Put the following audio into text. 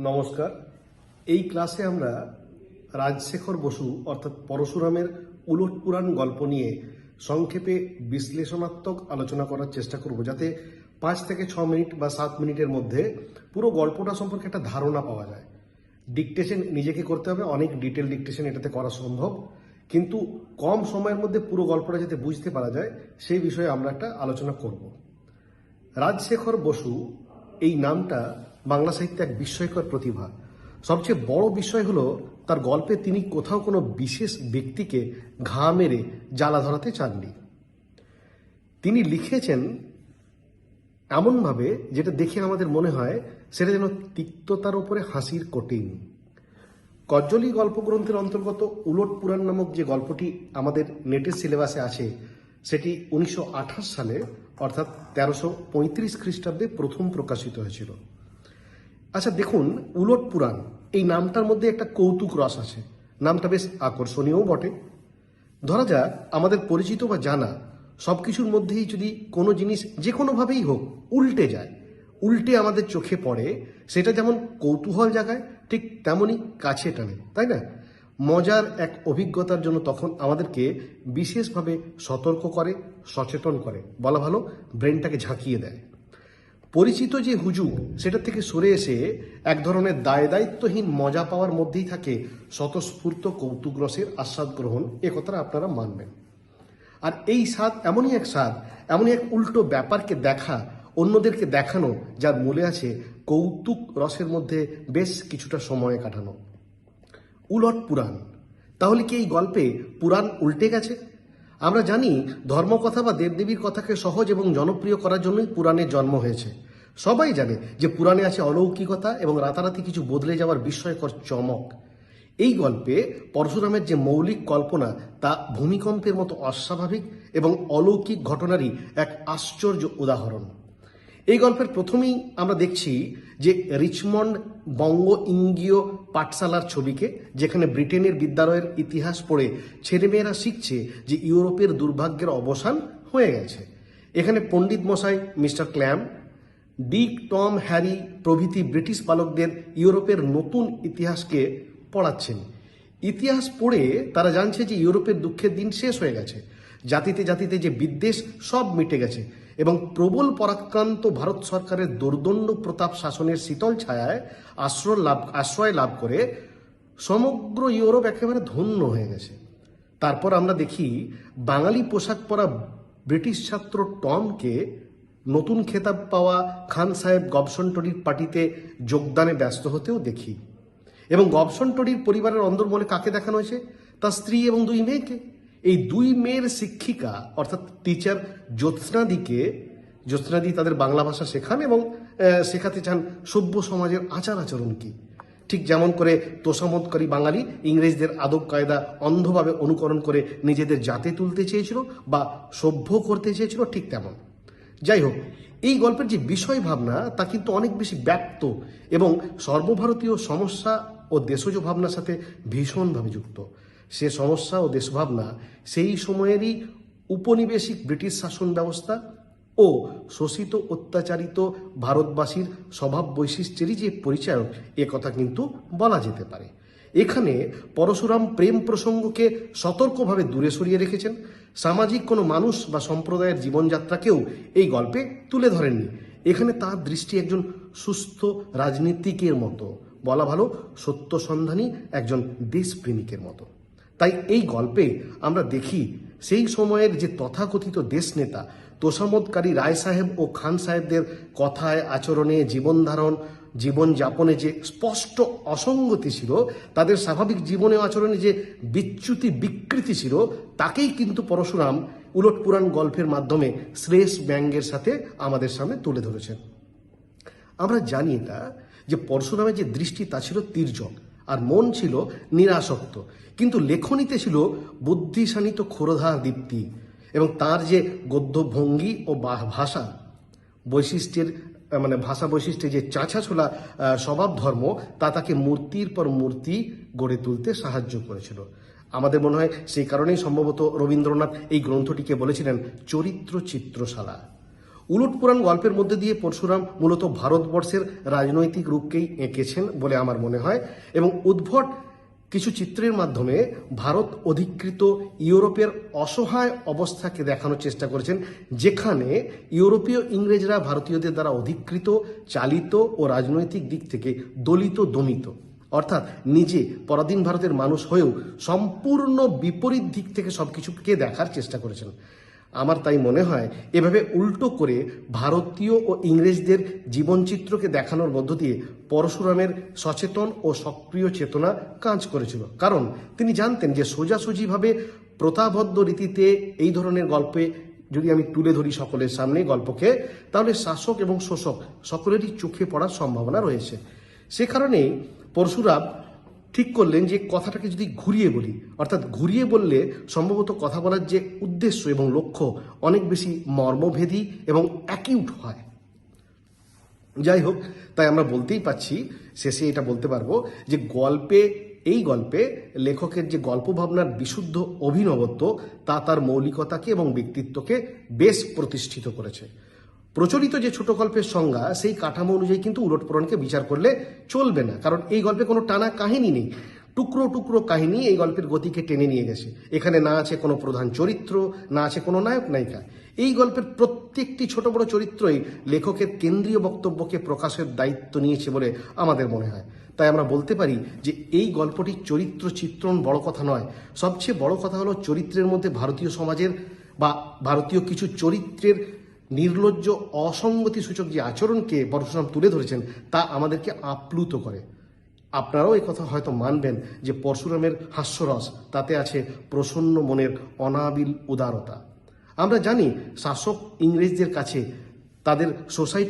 নমস্কার। এই ক্লাসে আমরা রাজশেখর বসু অর্থাৎ পরশুরামের উলট পুরাণ গল্প নিয়ে সংক্ষেপে বিশ্লেষণাত্মক আলোচনা করার চেষ্টা করব যাতে পাঁচ থেকে ছ মিনিট বা সাত মিনিটের মধ্যে পুরো গল্পটা সম্পর্কে একটা ধারণা পাওয়া যায়। ডিকটেশন নিজেকে করতে হবে, অনেক ডিটেল ডিকটেশন এটাতে করা সম্ভব। কিন্তু কম সময়ের মধ্যে পুরো গল্পটা যাতে বুঝতে পারা যায়, সেই বিষয়ে আমরা একটা আলোচনা করব। রাজশেখর বসু এই নামটা বাংলা সাহিত্যে এক বিস্ময়কর প্রতিভা। সবচেয়ে বড় বিষয় হলো, তার গল্পে তিনি কোথাও কোনো বিশেষ ব্যক্তিকে ঘা মেরে জ্বালা ধরাতে চাননি। তিনি লিখেছেন এমনভাবে, যেটা দেখে আমাদের মনে হয়, সেটা যেন তিক্ততার উপরে হাসির কোটিং। কজ্জলি গল্পগ্রন্থের অন্তর্গত উলট পুরাণ নামক যে গল্পটি আমাদের নেটের সিলেবাসে আছে, সেটি উনিশশো আঠাশ সালে, অর্থাৎ তেরোশো পঁয়ত্রিশ খ্রিস্টাব্দে প্রথম প্রকাশিত হয়েছিল। আচ্ছা দেখুন, উলট পুরাণ, এই নামটার মধ্যে একটা কৌতুক রস আছে। নামটা বেশ আকর্ষণীয়ও বটে। ধরা যাক, আমাদের পরিচিত বা জানা সব কিছুর মধ্যেই যদি কোনো জিনিস যে কোনোভাবেই হোক উল্টে যায়, উল্টে আমাদের চোখে পড়ে, সেটা যেমন কৌতূহল জাগায়, ঠিক তেমনই কাছে টানে, তাই না? মজার এক অভিজ্ঞতার জন্য তখন আমাদেরকে বিশেষভাবে সতর্ক করে, সচেতন করে, বলা ভালো, ব্রেনটাকে ঝাঁকিয়ে দেয়। পরিচিত যে হুজুগ সেটা থেকে সরে এসে এক ধরনের দায় দায়িত্বহীন মজা পাওয়ার মধ্যেই থাকে স্বতঃস্ফূর্ত কৌতুক রসের আস্বাদ গ্রহণ। এ কথাটা আপনারা মানবেন। আর এই স্বাদ এমনই এক স্বাদ, এমনই এক উল্টো ব্যাপারকে দেখা, অন্যদেরকে দেখানো, যার মূলে আছে কৌতুক রসের মধ্যে বেশ কিছুটা সময় কাটানো। উলট পুরাণ। তাহলে কি এই গল্পে পুরাণ উল্টে গেছে? আমরা জানি ধর্মকথা বা দেবদেবীর কথাকে সহজ এবং জনপ্রিয় করার জন্যই পুরাণের জন্ম হয়েছে। সবাই জানে যে পুরাণে আছে অলৌকিকতা এবং রাতারাতি কিছু বদলে যাওয়ার বিস্ময়কর চমক। এই গল্পে পরশুরামের যে মৌলিক কল্পনা, তা ভূমিকম্পের মতো অস্বাভাবিক এবং অলৌকিক ঘটনারই এক আশ্চর্য উদাহরণ। এই গল্পের প্রথমেই আমরা দেখছি যে রিচমন্ড বঙ্গ ইঙ্গীয় পাঠশালার ছবিকে, যেখানে ব্রিটেনের বিদ্যালয়ের ইতিহাস পড়ে ছেলেমেয়েরা শিখছে যে ইউরোপের দুর্ভাগ্যের অবসান হয়ে গেছে। এখানে পণ্ডিত মশাই mister Clam Dick Tom Harry প্রভৃতি ব্রিটিশ বালকদের ইউরোপের নতুন ইতিহাসকে পড়াচ্ছেন। ইতিহাস পড়ে তারা জানছে যে ইউরোপের দুঃখের দিন শেষ হয়ে গেছে। জাতিতে জাতিতে যে বিদ্বেষ সব মিটে গেছে। এবং প্রবল পরাক্রান্ত ভারত সরকারের দুর্দণ্ড প্রতাপ শাসনের শীতল ছায়ায় আশ্রয় লাভ আশ্রয় লাভ করে সমগ্র ইউরোপ একেবারে ধন্য হয়ে গেছে। তারপর আমরা দেখি বাঙালি পোশাক পরা ব্রিটিশ ছাত্র টমকে নতুন খেতাব পাওয়া খান সাহেব গবসন টরির পার্টিতে যোগদানে ব্যস্ত হতেও দেখি। এবং গবসন টরির পরিবারের অন্দরমনে কাকে দেখানো হয়েছে? তার স্ত্রী এবং দুই মেয়েকে। এই দুই মেয়ের শিক্ষিকা, অর্থাৎ টিচার জ্যোৎস্নাদিকে, জ্যোৎস্নাদি তাদের বাংলা ভাষা শেখান এবং শেখাতে চান সভ্য সমাজের আচার আচরণ কি? ঠিক যেমন করে তোষামতকারী বাঙালি ইংরেজদের আদব কায়দা অন্ধভাবে অনুকরণ করে নিজেদের জাতে তুলতে চেয়েছিল বা সভ্য করতে চেয়েছিল, ঠিক তেমন। যাই হোক, এই গল্পের যে বিষয় ভাবনা তা কিন্তু অনেক বেশি ব্যাপ্ত এবং সর্বভারতীয় সমস্যা ও দেশজ ভাবনার সাথে ভীষণভাবে যুক্ত। সে সমস্যা ও দেশভাবনা সেই সময়েরই উপনিবেশিক ব্রিটিশ শাসন ব্যবস্থা ও শোষিত অত্যাচারিত ভারতবাসীর স্বভাব বৈশিষ্ট্যেরই যে পরিচয় এ কথা কিন্তু বলা যেতে পারে। এখানে পরশুরাম প্রেম প্রসঙ্গকে সতর্কভাবে দূরে সরিয়ে রেখেছেন। সামাজিক কোনো মানুষ বা সম্প্রদায়ের জীবনযাত্রাকেও এই গল্পে তুলে ধরেননি। এখানে তার দৃষ্টি একজন সুস্থ রাজনীতিকের মতো। বলা ভালো, সত্য সন্ধানী একজন দেশপ্রেমিকের মতো। তাই এই গল্পে আমরা দেখি সেই সময়ের যে তথাকথিত দেশ নেতা তোষামতকারী রায় সাহেব ও খান সাহেবদের কথায়, আচরণে, জীবনধারণ জীবনযাপনে যে স্পষ্ট অসঙ্গতি ছিল, তাদের স্বাভাবিক জীবনে আচরণে যে বিচ্যুতি বিকৃতি ছিল, তাকেই কিন্তু পরশুরাম উলট পুরাণ গল্পের মাধ্যমে শ্রেষ্ঠ ব্যঙ্গের সাথে আমাদের সামনে তুলে ধরেছেন। আমরা জানি এটা যে পরশুরামের যে দৃষ্টি, তা ছিল তীর্যক। আর মন ছিল নিরাসক্ত। কিন্তু লেখনীতে ছিল বুদ্ধিশানিত ক্ষুরধার দীপ্তি এবং তার যে গদ্য ভঙ্গি ও ভাষা, বৈশিষ্ট্যের মানে ভাষা বৈশিষ্ট্যে যে চাঁচা ছোলা স্বভাব ধর্ম তা তাকে মূর্তির পর মূর্তি গড়ে তুলতে সাহায্য করেছিল। আমাদের মনে হয় সেই কারণেই সম্ভবত রবীন্দ্রনাথ এই গ্রন্থটিকে বলেছিলেন চরিত্র চিত্রশালা উলট পুরাণ গল্পের মধ্যে দিয়ে পরশুরাম মূলত ভারতবর্ষের রাজনৈতিক রূপকেই এঁকেছেন বলে আমার মনে হয় এবং উদ্ভট কিছু চিত্রের মাধ্যমে ভারত অধিকৃত ইউরোপের অসহায় অবস্থাকে দেখানোর চেষ্টা করেছেন, যেখানে ইউরোপীয় ইংরেজরা ভারতীয়দের দ্বারা অধিকৃত, চালিত ও রাজনৈতিক দিক থেকে দলিত, দমিত। অর্থাৎ নিজে পরাধীন ভারতের মানুষ হয়েও সম্পূর্ণ বিপরীত দিক থেকে সবকিছুকে দেখার চেষ্টা করেছেন। আমার তাই মনে হয় এভাবে উল্টো করে ভারতীয় ও ইংরেজদের জীবনচিত্রকে দেখানোর মধ্য দিয়ে পরশুরামের সচেতন ও সক্রিয় চেতনা কাজ করেছিল। কারণ তিনি জানতেন যে সোজাসুজিভাবে প্রথাবদ্ধ রীতিতে এই ধরনের গল্পে যদি আমি তুলে ধরি সকলের সামনে গল্পকে, তাহলে শাসক এবং শোষক সকলেরই চোখে পড়ার সম্ভাবনা রয়েছে। সে কারণেই পরশুরাম ঠিক করলেন যে কথাটাকে যদি ঘুরিয়ে বলি, অর্থাৎ ঘুরিয়ে বললে সম্ভবত কথা বলার যে উদ্দেশ্য এবং লক্ষ্য অনেক বেশি মর্মভেদী এবং অ্যাকিউট হয়। যাই হোক, তাই আমরা বলতেই পাচ্ছি শেষে এটা বলতে পারব যে গল্পে, এই গল্পে লেখকের যে গল্প ভাবনার বিশুদ্ধ অভিনবত্ব তা তার মৌলিকতাকে এবং ব্যক্তিত্বকে বেশ প্রতিষ্ঠিত করেছে। প্রচলিত যে ছোট গল্পের সংজ্ঞা, সেই কাঠামো অনুযায়ী কিন্তু উলটপুরনকে বিচার করলে চলবে না, কারণ এই গল্পে কোনো টানা কাহিনী নেই। টুকরো টুকরো কাহিনী এই গল্পের গতিকে টেনে নিয়ে গেছে। এখানে না আছে কোনো প্রধান চরিত্র, না আছে কোনো নায়ক নায়িকা। এই গল্পের প্রত্যেকটি ছোট বড় চরিত্রই লেখকের কেন্দ্রীয় বক্তব্যকে প্রকাশের দায়িত্ব নিয়েছে বলে আমাদের মনে হয়। তাই আমরা বলতে পারি যে এই গল্পটির চরিত্র চিত্রণ বড় কথা নয়। সবচেয়ে বড় কথা হলো চরিত্রের মধ্যে ভারতীয় সমাজের বা ভারতীয় কিছু চরিত্রের নির্লজ্জ অসঙ্গতি সূচক যে আচরণকে পরশুরাম তুলে ধরেছেন, তা আমাদেরকে আপ্লুত করে। আপনারাও এই কথা হয়তো মানবেন যে পরশুরামের হাস্যরস, তাতে আছে প্রসন্ন মনের অনাবিল উদারতা। আমরা জানি শাসক ইংরেজদের কাছে তাদের সোসাইটি